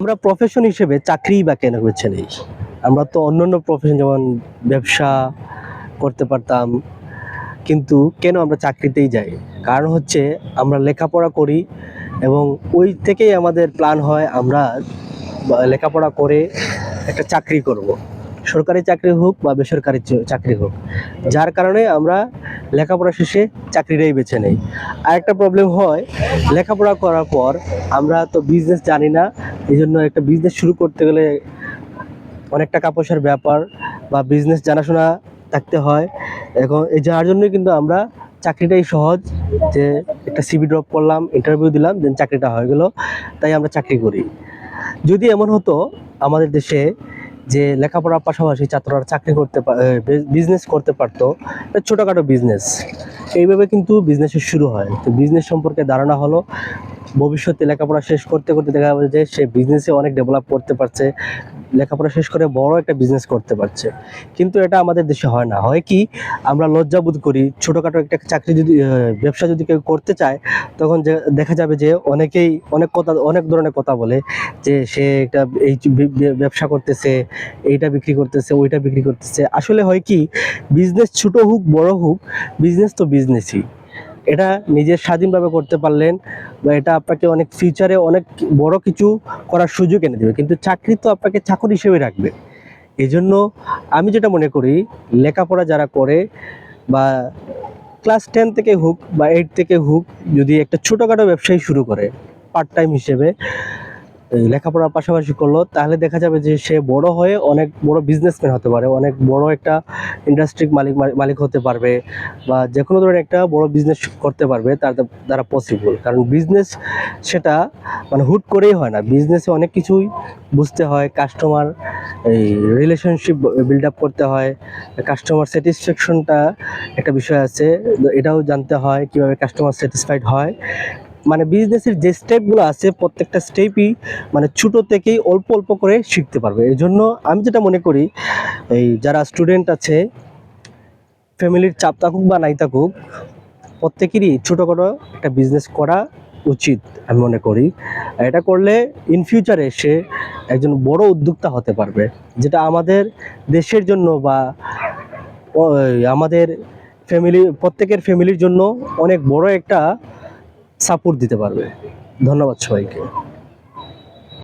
আমরা প্রফেশন হিসেবে চাকরি বা কেন বেছে নেই আমরা তো অন্যান্য প্রফেশন যেমন ব্যবসা করতে পারতাম, কিন্তু কেন আমরা চাকরিতেই যাই কারণ হচ্ছে আমরা লেখাপড়া করি এবং ওই থেকেই আমাদের প্ল্যান হয় আমরা লেখাপড়া করে একটা চাকরি করব। সরকারি চাকরি হোক বা বেসরকারি চাকরি হোক, যার কারণে আমরা লেখাপড়া শেষে চাকরিটাই বেছে নেই। আর একটা প্রবলেম হয়, লেখাপড়া করার পর আমরা তো বিজনেস জানি না এই জন্য একটা বিজনেস শুরু করতে গেলে অনেক টাকা পয়সার ব্যাপার বা বিজনেস জানাশোনা থাকতে হয়। এখন এই যার জন্যই কিন্তু আমরা চাকরিটাই সহজ, যে একটা সিবি ড্রপ করলাম ইন্টারভিউ দিলাম দেন চাকরিটা হয়ে গেল, তাই আমরা চাকরি করি। যদি এমন হতো আমাদের দেশে যে লেখাপড়ার পাশাপাশি ছাত্ররা চাকরি করতে বিজনেস করতে পারতো। ছোটোখাটো বিজনেস এইভাবে কিন্তু বিজনেসের শুরু হয়। তো বিজনেস সম্পর্কে ধারণা হলো, ভবিষ্যতে লেখাপড়া শেষ করতে করতে দেখা যাবে যে সে বিজনেসে অনেক ডেভেলপ করতে পারছে, লেখাপড়া শেষ করে বড় একটা বিজনেস করতে পারছে। কিন্তু এটা আমাদের দেশে হয় না। হয় কি, আমরা লজ্জাবোধ করি, ছোটোখাটো একটা চাকরি যদি ব্যবসা যদি কেউ করতে চায়, তখন যে দেখা যাবে যে অনেকেই অনেক কথা, অনেক ধরনের কথা বলে যে সে একটা এই ব্যবসা করতেছে, এইটা বিক্রি করতেছে, ওইটা বিক্রি করতেছে। আসলে হয় কি বিজনেস ছোট হোক, বড় হোক বিজনেস তো বিজনেসই এটা নিজের স্বাধীনভাবে করতে পারলেন বা এটা আপনাকে অনেক ফিউচারে অনেক বড় কিছু করার সুযোগ এনে দেবে। কিন্তু চাকরি তো আপনাকে চাকর হিসেবে রাখবে। এই জন্য আমি যেটা মনে করি, লেখাপড়া যারা করে বা ক্লাস টেন থেকে হোক বা এইট থেকে হোক, যদি একটা ছোটোখাটো ব্যবসায়ী শুরু করে পার্ট টাইম হিসেবে লেখাপড়ার পাশাপাশি করল, তাহলে দেখা যাবে যে সে বড় হয়ে অনেক বড় বিজনেসম্যান হতে পারে, অনেক বড় একটা ইন্ডাস্ট্রির মালিক মালিক হতে পারবে বা যে কোনো ধরনের একটা বড় বিজনেস করতে পারবে, তার দ্বারা পসিবল কারণ বিজনেস সেটা মানে হুট করেই হয় না। বিজনেসে অনেক কিছুই বুঝতে হয় কাস্টমার এই রিলেশনশিপ বিল্ড আপ করতে হয় কাস্টমার স্যাটিসফ্যাকশনটা একটা বিষয় আছে, এটাও জানতে হয় কীভাবে কাস্টমার স্যাটিসফাইড হয়। মানে বিজনেসের যে স্টেপগুলো আছে প্রত্যেকটা স্টেপই মানে ছোটো থেকেই অল্প অল্প করে শিখতে পারবে। এই জন্য আমি যেটা মনে করি, এই যারা স্টুডেন্ট আছে ফ্যামিলির চাপ থাকুক বা নাই থাকুক, প্রত্যেকেরই ছোটোখাটো একটা বিজনেস করা উচিত আমি মনে করি। এটা করলে ইন ফিউচারে সে একজন বড় উদ্যোক্তা হতে পারবে। যেটা আমাদের দেশের জন্য বা আমাদের ফ্যামিলি প্রত্যেকের ফ্যামিলির জন্য অনেক বড় একটা সাপোর্ট দিতে পারবে। ধন্যবাদ সবাইকে।